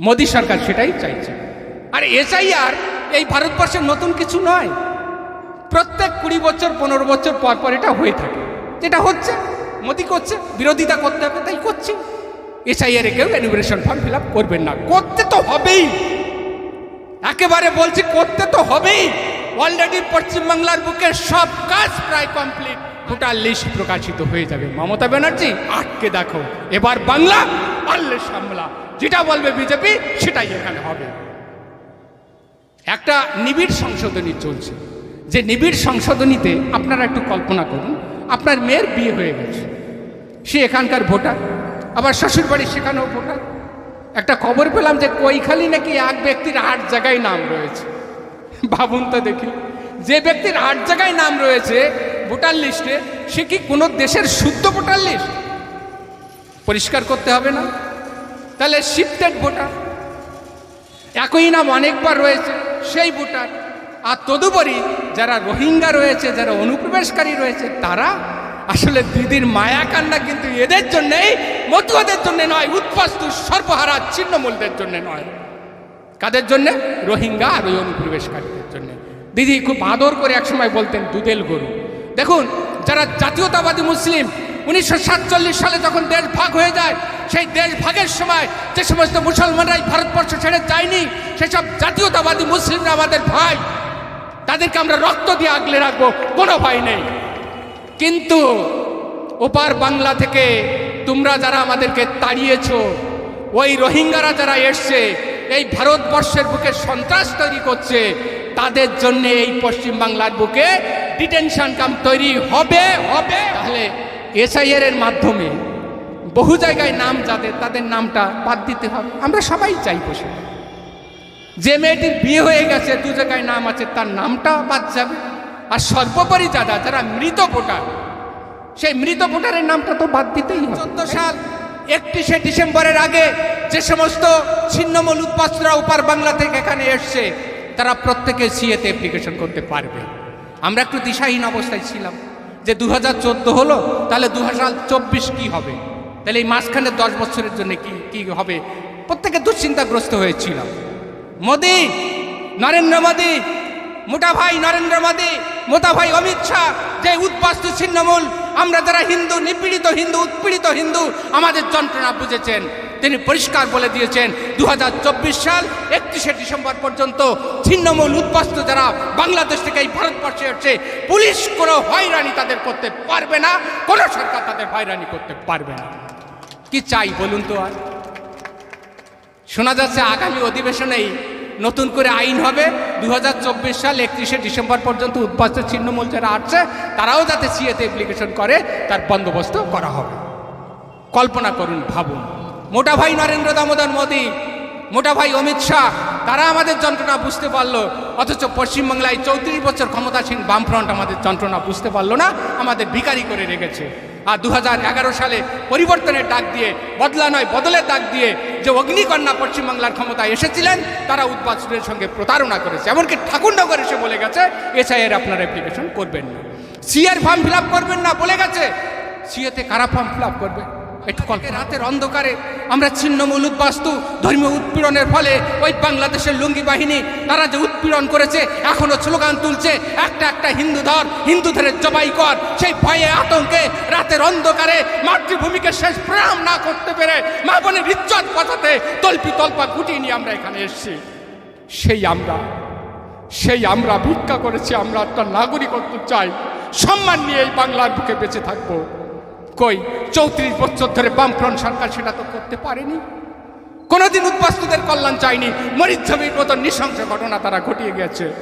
মোদী সরকার সেটাই চাইছে। আর এসআইআর এই ভারতবর্ষের নতুন কিছু নয়। প্রত্যেক কুড়ি বছর, পনেরো বছর পর পর এটা হয়ে থাকে। যেটা হচ্ছে, মোদি করছে, বিরোধিতা করতে হবে, তাই করছে। এসআইআর কেউ এনিমিনেশন ফর্ম ফিল করবেন না। করতে তো হবেই। একেবারে বলছি, করতে তো হবেই। অলরেডি পশ্চিমবাংলার বুকে সব কাজ প্রায় কমপ্লিট ভোটার লিস্ট প্রকাশিত হয়ে যাবে। মমতা ব্যানার্জি, আটকে দেখো। এবার বাংলা পারলে সামলা। যেটা বলবে বিজেপি সেটাই এখানে হবে। একটা নিবিড় সংশোধনী চলছে। যে নিবিড় সংশোধনীতে আপনারা একটু কল্পনা করুন, আপনার মেয়ের বিয়ে হয়ে গেছে। সে এখানকার ভোটার, আবার শ্বশুরবাড়ি সেখানেও ভোটার। একটা খবর পেলাম যে কৈখালি নাকি এক ব্যক্তির আট জায়গায় নাম রয়েছে। ভাবুন তো দেখি। যে ব্যক্তির আট জায়গায় নাম রয়েছে ভোটার লিস্টে, সে কি কোনো দেশের শুদ্ধ ভোটার লিস্ট? পরিষ্কার করতে হবে না? তাহলে শিফটেড ভোটার একই নাম অনেকবার রয়েছে, সেই ভোটার। আর তদুপরি যারা রোহিঙ্গা রয়েছে, যারা অনুপ্রবেশকারী রয়েছে, তারা আসলে দিদির মায়া কান্না কিন্তু এদের জন্যেই, মতুয়াদের জন্য নয়, উৎপাস্তু সর্বহারা ছিন্নমূলদের জন্য নয়। কাদের জন্যে? রোহিঙ্গা আর ওই অনুপ্রবেশকারীদের জন্য। দিদি, খুব আদর করে একসময় বলতেন দুদেল গরু। দেখুন, যারা জাতীয়তাবাদী মুসলিম, উনিশশো সাতচল্লিশ সালে যখন দেশ ভাগ হয়ে যায়, সেই দেশ ভাগের সময় যে সমস্ত মুসলমানরাই ভারতবর্ষ ছেড়ে যায়নি, সেসব জাতীয়তাবাদী মুসলিমরা আমাদের ভাই, তাদেরকে আমরা রক্ত দিয়ে আগলে রাখব, কোনো ভয় নেই। কিন্তু ওপার বাংলা থেকে তোমরা যারা আমাদেরকে তাড়িয়েছ, ওই রোহিঙ্গারা যারা এসছে, এই ভারতবর্ষের বুকে সন্ত্রাস তৈরি করছে তাদের জন্য এই পশ্চিম বাংলার বুকে ডিটেনশন ক্যাম্প তৈরি হবে হবে। তাহলে এসআইআর এর মাধ্যমে বহু জায়গায় নাম যাদের, তাদের নামটা বাদ দিতে হবে। আমরা সবাই চাই বসে যে মেয়েটির বিয়ে হয়ে গেছে, দু জায়গায় নাম আছে, তার নামটা বাদ যাবে। আর সর্বোপরি যারা যারা মৃত ভোটার, সেই মৃত ভোটারের নামটা তো বাদ দিতেই হবে। চোদ্দ সাল, একত্রিশে ডিসেম্বরের আগে যে সমস্ত ছিন্নমূল উৎপাসরা উপার বাংলা থেকে এখানে এসছে তারা প্রত্যেকে সিএতে অ্যাপ্লিকেশন করতে পারবে। আমরা একটু দিশাহীন অবস্থায় ছিলাম যে দু হাজার চোদ্দ হলো, তাহলে দু হাজার চব্বিশ কী হবে? তাহলে এই মাঝখানে দশ বছরের জন্য কি কি হবে? প্রত্যেকে দুশ্চিন্তাগ্রস্ত হয়েছিলাম। মোদি, নরেন্দ্র মোদি, মোটা ভাই নরেন্দ্র মোদি, মোটা ভাই অমিত শাহ, যে উদ্বাস্তু ছিন্নমূল আমরা যারা হিন্দু, নিপীড়িত হিন্দু, উৎপীড়িত হিন্দু, আমাদের যন্ত্রণা বুঝেছেন। তিনি পরিষ্কার বলে দিয়েছেন দু হাজার চব্বিশ সাল একত্রিশে ডিসেম্বর পর্যন্ত ছিন্নমূল উদ্বাস্তু যারা বাংলাদেশ থেকে এই ভারতবর্ষে এসছে, পুলিশ কোনো হয়রানি তাদের করতে পারবে না, কোনো সরকার তাদের হয়রানি করতে পারবে না। কি চাই বলুন তো আর? শোনা যাচ্ছে আগামী অধিবেশনেই নতুন করে আইন হবে। দু হাজার চব্বিশ সাল একত্রিশে ডিসেম্বর পর্যন্ত উদ্বাস্ত ছিন্নমূল যারা আসছে, তারাও যাতে সিএতে অ্যাপ্লিকেশন করে, তার বন্দোবস্ত করা হবে। কল্পনা করুন, ভাবুন। মোটা ভাই নরেন্দ্র দামোদর মোদী, মোটা ভাই অমিত শাহ তারা আমাদের যন্ত্রণা বুঝতে পারল, অথচ পশ্চিমবাংলায় চৌত্রিশ বছর ক্ষমতাসীন বামফ্রন্ট আমাদের যন্ত্রণা বুঝতে পারল না, আমাদের ভিখারি করে রেখেছে। আর দু হাজার এগারো সালে পরিবর্তনের ডাক দিয়ে, বদলা নয়, বদলের ডাক দিয়ে যে অগ্নিকন্যা পশ্চিমবাংলার ক্ষমতায় এসেছিলেন, তারা উদ্বাস্তুদের সঙ্গে প্রতারণা করেছে। এমনকি ঠাকুরনগর এসে বলে গেছে এসআইয়ের আপনার অ্যাপ্লিকেশন করবেন না। সিএর ফর্ম ফিল করবেন না বলে গেছে, সিএতে কারা ফর্ম ফিল করবে? রাতের অন্ধকারে আমরা ছিন্নমূল উদ্বাস্তু, ধর্মীয় উৎপীড়নের ফলে ওই বাংলাদেশের লুঙ্গি বাহিনী, তারা যে উৎপীড়ন করেছে, এখনও স্লোগান তুলছে, একটা একটা হিন্দু ধর, হিন্দু ধরে জবাই কর। সেই ভয়ে, আতঙ্কে, রাতের অন্ধকারে মাতৃভূমিকে শেষ প্রাম না করতে পেরে মা বোনের ইজ্জত কথাতে তল্পি তল্পা গুটিয়ে নিয়ে আমরা এখানে এসেছি। সেই আমরা সেই আমরা ভিক্ষা করেছি, আমরা একটা নাগরিকত্ব চাই। সম্মান নিয়ে এই বাংলার বুকে বেঁচে থাকব। কই? চৌত্রিশ বছর ধরে বামফ্রন্ট সরকার সেটা তো করতে পারেনি। কোনোদিন উদ্বাস্তুদের কল্যাণ চায়নি। মরিচ্ছবির মতো নৃশংস ঘটনা তারা ঘটিয়ে গেছে।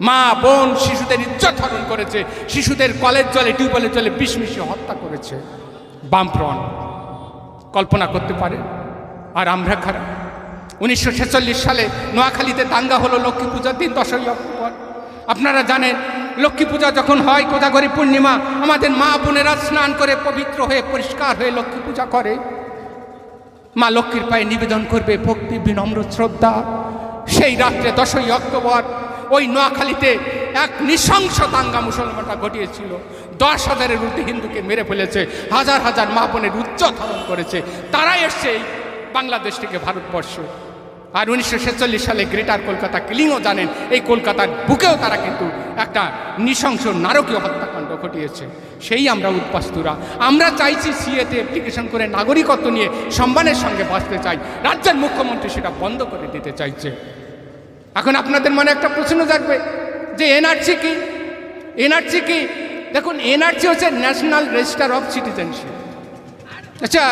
মা, বোন, শিশুদের ইজ্জত হরণ করেছে। শিশুদের কলের জলে, টিউবওয়েলের জলে বিষ মিশিয়ে হত্যা করেছে। বামফ্রন্ট কল্পনা করতে পারে? আর আমরা খারাপ উনিশশো ছেচল্লিশ সালে নোয়াখালীতে দাঙ্গা হলো লক্ষ্মী পূজার দিন, দশই অক্টোবর। আপনারা জানেন লক্ষ্মী পূজা যখন হয় কোজাগরী পূর্ণিমা, আমাদের মা বোনেরা স্নান করে পবিত্র হয়ে পরিষ্কার হয়ে লক্ষ্মী পূজা করে। মা লক্ষ্মীর পায়ে নিবেদন করবে, ভক্তি বিনম্র শ্রদ্ধা। সেই রাত্রে দশই অক্টোবর, ওই নোয়াখালীতে এক নৃশংস দাঙ্গা মুসলমানরা ঘটিয়েছিল। দশ হাজারের ঊর্ধ্বে হিন্দুকে মেরে ফেলেছে, হাজার হাজার মা বোনের উচ্চ ধারণ করেছে। তারা এসছে বাংলাদেশ থেকে ভারতবর্ষ। আর উনিশশো ছেচল্লিশ সালে গ্রেটার কলকাতা কিলিংও জানেন, এই কলকাতার বুকেও তারা কিন্তু একটা নৃশংস নারকীয় হত্যাকাণ্ড ঘটিয়েছে। সেই আমরা উদ্বাস্তুরা। আমরা চাইছি সিএতে অ্যাপ্লিকেশন করে নাগরিকত্ব নিয়ে সম্মানের সঙ্গে বাঁচতে চাই। রাজ্যের মুখ্যমন্ত্রী সেটা বন্ধ করে দিতে চাইছে। এখন আপনাদের মনে একটা প্রশ্ন থাকবে যে এনআরসি কি? এনআরসি কি? দেখুন, এনআরসি হচ্ছে ন্যাশনাল রেজিস্টার অফ সিটিজেনশিপ। আচ্ছা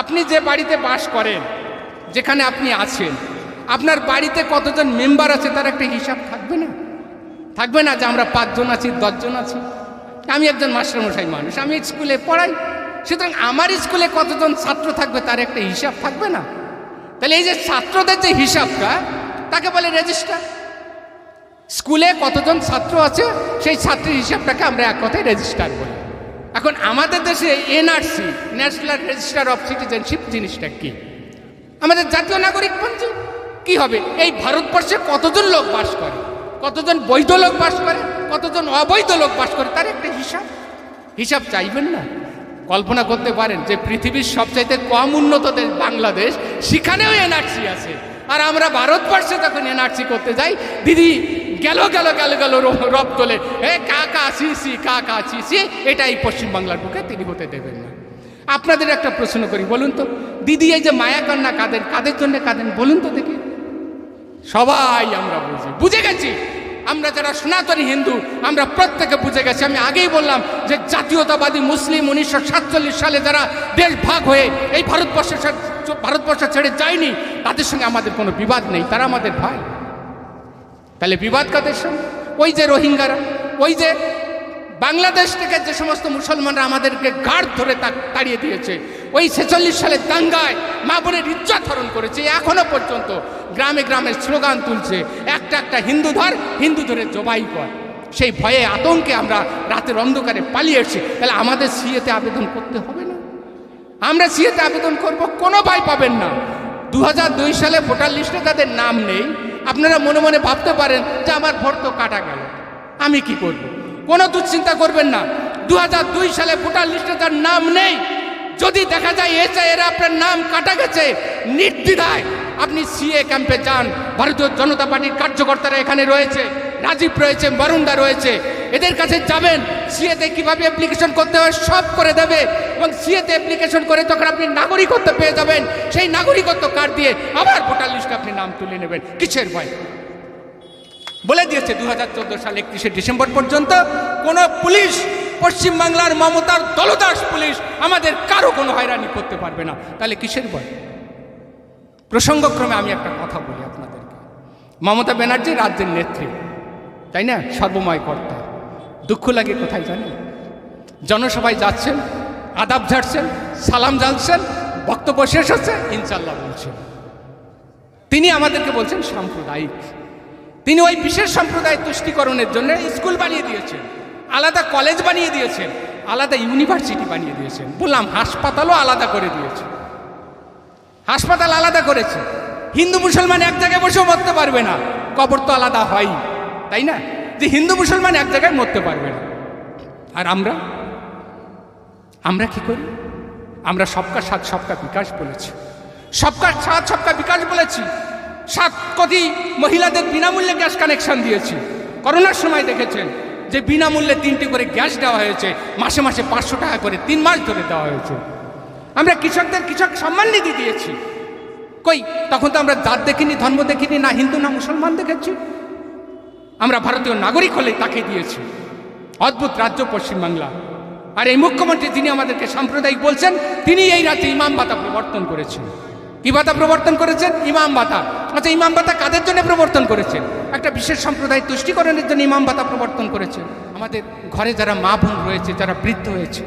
আপনি যে বাড়িতে বাস করেন যেখানে আপনি আছেন, আপনার বাড়িতে কতজন মেম্বার আছে তার একটা হিসাব থাকবে না? থাকবে না যে আমরা পাঁচজন আছি, দশজন আছি? আমি একজন মাস্টারমশাই মানুষ, আমি স্কুলে পড়াই, সুতরাং আমার স্কুলে কতজন ছাত্র থাকবে তার একটা হিসাব থাকবে না? তাহলে এই যে ছাত্রদের যে হিসাবটা, তাকে বলে রেজিস্টার। স্কুলে কতজন ছাত্র আছে, সেই ছাত্রের হিসাবটাকে আমরা এক কথায় রেজিস্টার বলি। এখন আমাদের দেশে NRC, national register of citizenship জিনিসটা কি? আমাদের জাতীয় নাগরিক পঞ্জি কি হবে? এই ভারতবর্ষে কতজন লোক বাস করে? কতজন বৈধ লোক বাস করে? কতজন অবৈধ লোক বাস করে? তার একটা হিসাব। হিসাব চাইবেন না? কল্পনা করতে পারেন যে পৃথিবীর সবচাইতে কম উন্নত দেশ বাংলাদেশ, সেখানেও এনআরসি আছে। আর আমরা ভারতবর্ষে যখন এনআরসি করতে যাই, দিদি, গেল গেল গেল গেল র- রব তোলে এ, কা কা সি সি কা কা সি সি এটাই পশ্চিমবাংলার বুকে তিনি হতে দেবেন না। আপনাদের একটা প্রশ্ন করি, বলুন তো। দিদি, এই যে মায়া কান্না কাদের কাদের জন্য কাঁদেন, বলুন তো দেখি। সবাই আমরা বুঝি। বুঝে গেছি? আমরা যারা সনাতনী হিন্দু, আমরা প্রত্যেকে বুঝে গেছি। আমি আগেই বললাম যে জাতীয়তাবাদী মুসলিম উনিশশো সাতচল্লিশ সালে যারা দেশ ভাগ হয়ে এই ভারতবর্ষ ভারতবর্ষ ছেড়ে যায়নি, তাদের সঙ্গে আমাদের কোনো বিবাদ নেই। তারা আমাদের ভাই। তাহলে বিবাদ কাদের সঙ্গে? ওই যে রোহিঙ্গারা, ওই যে বাংলাদেশ থেকে যে সমস্ত মুসলমানরা আমাদেরকে গাঢ় ধরে তাড়িয়ে দিয়েছে, ওই ছেচল্লিশ সালের দাঙ্গায় মা বোনের ইজ্জত হরণ করেছে এখনও পর্যন্ত গ্রামে গ্রামে স্লোগান তুলছে, একটা একটা হিন্দু ধর, হিন্দু ধরে জবাই কর। সেই ভয়ে, আতঙ্কে আমরা রাতের অন্ধকারে পালিয়ে এসেছি। তাহলে আমাদের সিএতে আবেদন করতে হবে না? আমরা সিএতে আবেদন করব, কোনো ভয় পাবেন না। দু হাজার দুই সালে ভোটার লিস্টে তাদের নাম নেই, আপনারা মনে মনে ভাবতে পারেন যে আমার ভোট তো কাটা গেল। আমি কি করব? কোনো দুশ্চিন্তা করবেন না। দু দুই সালে ভোটার লিস্টে তার নাম নেই। যদি দেখা যায় এসে এরা আপনার নাম কাটা গেছে, নির্দ্বিধায় আপনি সিএ ক্যাম্পে যান। ভারতীয় জনতা পার্টির কার্যকর্তারা এখানে রয়েছে, রাজীব রয়েছে, বরুণদা রয়েছে। এদের কাছে যাবেন সিএতে কীভাবে অ্যাপ্লিকেশন করতে হয় সব করে দেবে। এবং সিএতে অ্যাপ্লিকেশন করে তখন আপনি নাগরিকত্ব পেয়ে যাবেন। সেই নাগরিকত্ব কার্ড দিয়ে আবার ভোটার লিস্টে আপনি নাম তুলে নেবেন। কিসের ভয়? বলে দিয়েছে দু হাজার চোদ্দ সাল একত্রিশে ডিসেম্বর পর্যন্ত, কোনো পুলিশ, পশ্চিমবাংলার মমতার দলদাস পুলিশ আমাদের কারও কোনো হয়রানি করতে পারবে না। তাহলে কিসের ভয়? প্রসঙ্গক্রমে আমি একটা কথা বলি আপনাদেরকে। মমতা ব্যানার্জি রাজ্যের নেত্রী, তাই না? সর্বময় কর্তা। দুঃখ লাগে কোথায় জানেন? জনসভায় যাচ্ছেন, আদাব ঝাড়ছেন, সালাম জানছেন বক্তব্য শেষ হচ্ছে ইনশাল্লাহ বলছেন। তিনি আমাদেরকে বলছেন সাম্প্রদায়িক। তিনি ওই বিশেষ সম্প্রদায় তুষ্টিকরণের জন্য স্কুল বানিয়ে দিয়েছেন, আলাদা কলেজ বানিয়ে দিয়েছেন, আলাদা ইউনিভার্সিটি বানিয়ে দিয়েছেন। বললাম, হাসপাতালও আলাদা করে দিয়েছে। হাসপাতাল আলাদা করেছে। হিন্দু মুসলমান এক জায়গায় বসেও মরতে পারবে না। কবর তো আলাদা হয়, তাই না? যে হিন্দু মুসলমান এক জায়গায় মরতে পারবে না। আর আমরা? আমরা কি করি? আমরা সবকা সাথ সবকা বিকাশ বলেছি। সবকা সাথ সবকা বিকাশ বলেছি। সাত কোটি মহিলাদের বিনামূল্যে গ্যাস কানেকশন দিয়েছি। করোনার সময় দেখেছেন যে বিনামূল্যে তিনটি করে গ্যাস দেওয়া হয়েছে, মাসে মাসে পাঁচশো টাকা করে তিন মাস ধরে দেওয়া হয়েছে। আমরা কৃষকদের কৃষক সম্মান নিধি দিয়েছি। কই, তখন তো আমরা জাত দেখিনি, ধর্ম দেখিনি, না হিন্দু, না মুসলমান দেখেছি। আমরা ভারতীয় নাগরিক হলে তাকে দিয়েছি। অদ্ভুত রাজ্য পশ্চিমবাংলা। আর এই মুখ্যমন্ত্রী যিনি আমাদেরকে সাম্প্রদায়িক বলছেন তিনি এই রাজ্যে ইমাম বাতা প্রবর্তন করেছেন। কি ভাতা প্রবর্তন করেছেন ইমাম ভাতা আচ্ছা ইমাম ভাতা কাদের জন্য প্রবর্তন করেছেন? একটা বিশেষ সম্প্রদায় তুষ্টিকরণের জন্য ইমাম ভাতা প্রবর্তন করেছেন। আমাদের ঘরে যারা মা বোন রয়েছে, যারা বৃদ্ধ হয়েছে,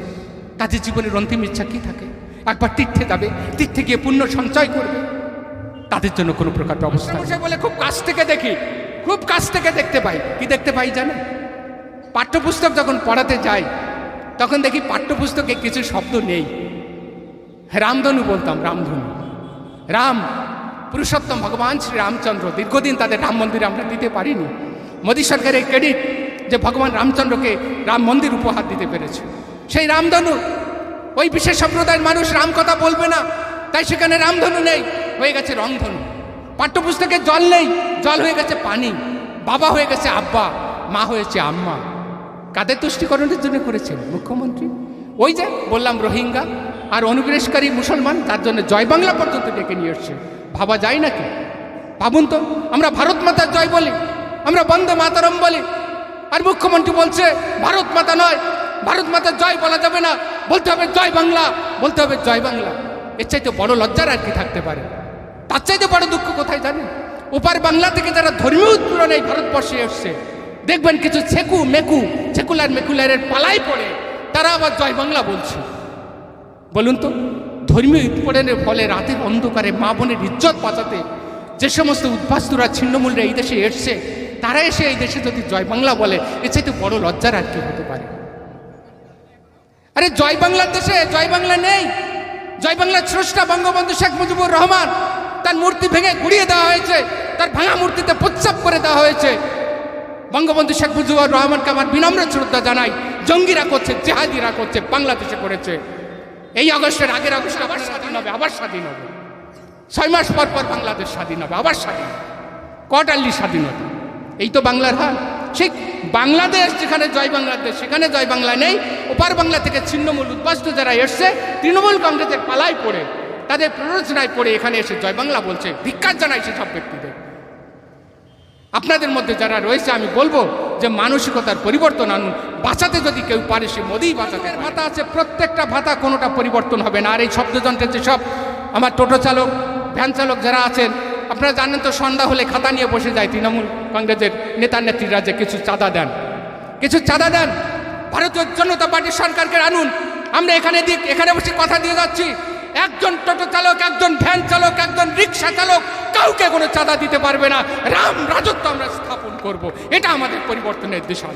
তাদের জীবনের অন্তিম ইচ্ছা কি থাকে? একবার তীর্থে যাবে, তীর্থে গিয়ে পুণ্য সঞ্চয় করবে। তাদের জন্য কোনো প্রকার ব্যবস্থা বসে বলে, খুব কাছ থেকে দেখি, খুব কাছ থেকে দেখতে পাই। কি দেখতে পাই জানেন? পাঠ্যপুস্তক যখন পড়াতে যাই, তখন দেখি পাঠ্যপুস্তকে কিছু শব্দ নেই। রামধনু বলতাম, রামধনু। রাম, পুরুষোত্তম ভগবান শ্রী রামচন্দ্র, দীর্ঘদিন তাদের রাম মন্দিরে আমরা দিতে পারিনি। মোদী সরকারের ক্রেডিট যে ভগবান রামচন্দ্রকে রাম মন্দির উপহার দিতে পেরেছে। সেই রামধনু, ওই বিশেষ সম্প্রদায়ের মানুষ রাম কথা বলবে না, তাই সেখানে রামধনু নেই, হয়ে গেছে রংধনু। পাঠ্যপুস্তকে জল নেই, জল হয়ে গেছে পানি। বাবা হয়ে গেছে আব্বা, মা হয়েছে আম্মা। কাদের তুষ্টিকরণের জন্য করেছেন? মুখ্যমন্ত্রী? ওই যে বললাম রোহিঙ্গা আর অনুপ্রবেশকারী মুসলমান, তার জন্য জয় বাংলা পর্যন্ত ডেকে নিয়ে এসছে। ভাবা যায় নাকি? ভাবুন তো, আমরা ভারত মাতার জয় বলি, আমরা বন্দে মাতারম বলি। আর মুখ্যমন্ত্রী বলছে, ভারত মাতা নয়, ভারত মাতার জয় বলা যাবে না। বলতে হবে জয় বাংলা, বলতে হবে জয় বাংলা। এর চাইতে বড় লজ্জার আর কি থাকতে পারে? তার চাইতে বড় দুঃখ কোথায় জানেন? ওপার বাংলা থেকে যারা ধর্মীয় উৎপীড়ন এই ভারতবর্ষে এসছে, দেখবেন কিছু ছেকু মেকু, ছেকুলার মেকুলারের পালাই পড়ে। তারা আবার জয় বাংলা বলছে। বলুন তো, ধর্মীয় উৎপীড়নের ফলে রাতের অন্ধকারে মা বোনের ইজ্জত বাঁচাতে যে সমস্ত উদ্বাস্তুরা ছিন্নমূল্যে এই দেশে এসছে, তারা এসে এই দেশে যদি জয় বাংলা বলে, এর চাইতে বড় লজ্জার আর কি হতে পারে? আরে জয় বাংলার দেশে জয় বাংলা নেই। জয় বাংলার স্রষ্টা বঙ্গবন্ধু শেখ মুজিবুর রহমান, তার মূর্তি ভেঙে গুড়িয়ে দেওয়া হয়েছে, তার ভাঙা মূর্তিতে প্রচ্ছাপ করে দেওয়া হয়েছে। বঙ্গবন্ধু শেখ মুজিবুর রহমানকে আমার বিনম্র শ্রদ্ধা জানাই। জঙ্গিরা করছে, জেহাদিরা করছে, বাংলাদেশে করেছে। এই আগস্টের আগের আগস্টে আবার স্বাধীন হবে, আবার স্বাধীন হবে। ছয় মাস পর পর বাংলাদেশ স্বাধীন হবে, আবার স্বাধীন কোয়ার্টারলি স্বাধীনতা এই তো বাংলার হাল সেই বাংলাদেশ যেখানে জয় বাংলাদেশ সেখানে জয় বাংলা নেই। ওপার বাংলা থেকে ছিন্নমূল উদ্বাস্তু যারা এসছে, তৃণমূল কংগ্রেসের পালায় পড়ে, তাদের প্ররোচনায় পড়ে এখানে এসে জয় বাংলা বলছে, ধিক্কার জানাই সেসব ব্যক্তিদের। আপনাদের মধ্যে যারা রয়েছে, আমি বলব যে মানসিকতার পরিবর্তন আনুন বাঁচাতে যদি কেউ পারে, সে মোদিই বাঁচাতে ভাতা আছে, প্রত্যেকটা ভাতা কোনোটা পরিবর্তন হবে না। আর এই শব্দযন্ত্রের যেসব আমার টোটো চালক, ভ্যান চালক যারা আছেন, আপনারা জানেন তো, সন্ধ্যা হলে খাতা নিয়ে বসে যায় তৃণমূল কংগ্রেসের নেতা নেত্রীরা যে কিছু চাঁদা দেন। কিছু চাঁদা দেন। ভারতীয় জনতা পার্টির সরকারকে আনুন। আমরা এখানে দিক এখানে বসে কথা দিয়ে যাচ্ছি। একজন টোটো চালক, একজন ভ্যান চালক, একজন রিক্সা চালক, কাউকে কোনো চাঁদা দিতে পারবে না। রাম রাজত্ব আমরা স্থাপন করব। এটা আমাদের পরিবর্তনের দিশা।